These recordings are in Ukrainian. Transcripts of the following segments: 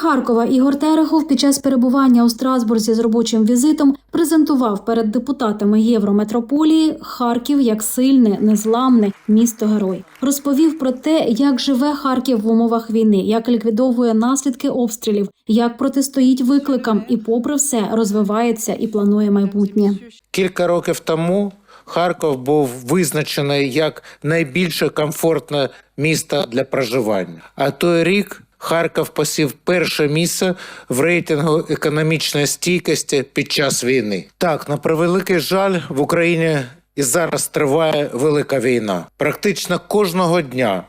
Харкова Ігор Терехов під час перебування у Страсбурзі з робочим візитом презентував перед депутатами Єврометрополії Харків як сильне, незламне місто герой. Розповів про те, як живе Харків в умовах війни, як ліквідовує наслідки обстрілів, як протистоїть викликам і, попри все, розвивається і планує майбутнє. Кілька років тому Харків був визначений як найбільше комфортне місто для проживання. А той рік Харків посів перше місце в рейтингу економічної стійкості під час війни. Так, на превеликий жаль, в Україні і зараз триває велика війна. Практично кожного дня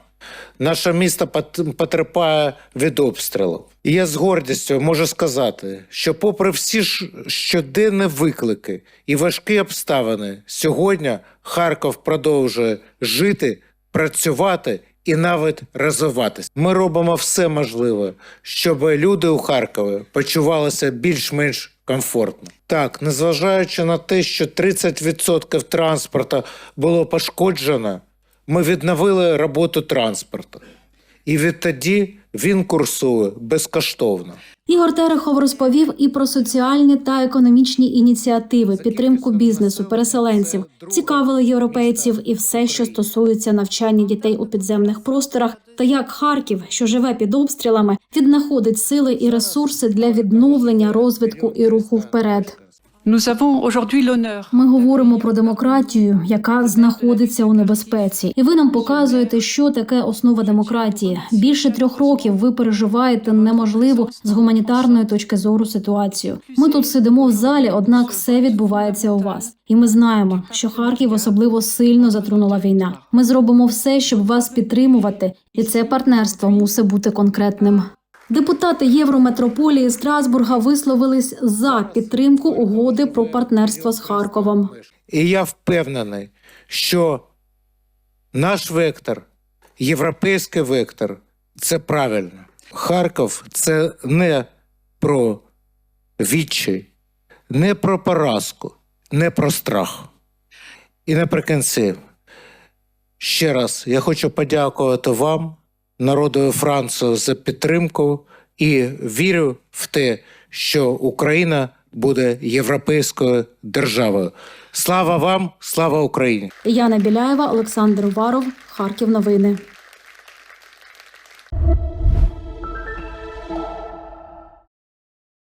Наше місто потерпає від обстрілів. І я з гордістю можу сказати, що, попри всі щоденні виклики і важкі обставини, сьогодні Харків продовжує жити, працювати і навіть розвиватися. Ми робимо все можливе, щоб люди у Харкові почувалися більш-менш комфортно. Так, незважаючи на те, що 30% транспорту було пошкоджено, ми відновили роботу транспорту. І відтоді він курсує безкоштовно. Ігор Терехов розповів і про соціальні та економічні ініціативи, підтримку бізнесу, переселенців, цікавили європейців і все, що стосується навчання дітей у підземних просторах, та як Харків, що живе під обстрілами, віднаходить сили і ресурси для відновлення, розвитку і руху вперед. Ми говоримо про демократію, яка знаходиться у небезпеці, і ви нам показуєте, що таке основа демократії. Більше трьох років ви переживаєте неможливу з гуманітарної точки зору ситуацію. Ми тут сидимо в залі, однак все відбувається у вас. І ми знаємо, що Харків особливо сильно затронула війна. Ми зробимо все, щоб вас підтримувати, і це партнерство мусить бути конкретним. Депутати Єврометрополії Страсбурга висловились за підтримку угоди про партнерство з Харковом. І я впевнений, що наш вектор, європейський вектор, це правильно. Харків це не про відчай, не про поразку, не про страх. І наприкінці, ще раз я хочу подякувати вам, народу Франції, за підтримку і вірю в те, що Україна буде європейською державою. Слава вам, слава Україні! Яна Біляєва, Олександр Уваров, Харків. Новини.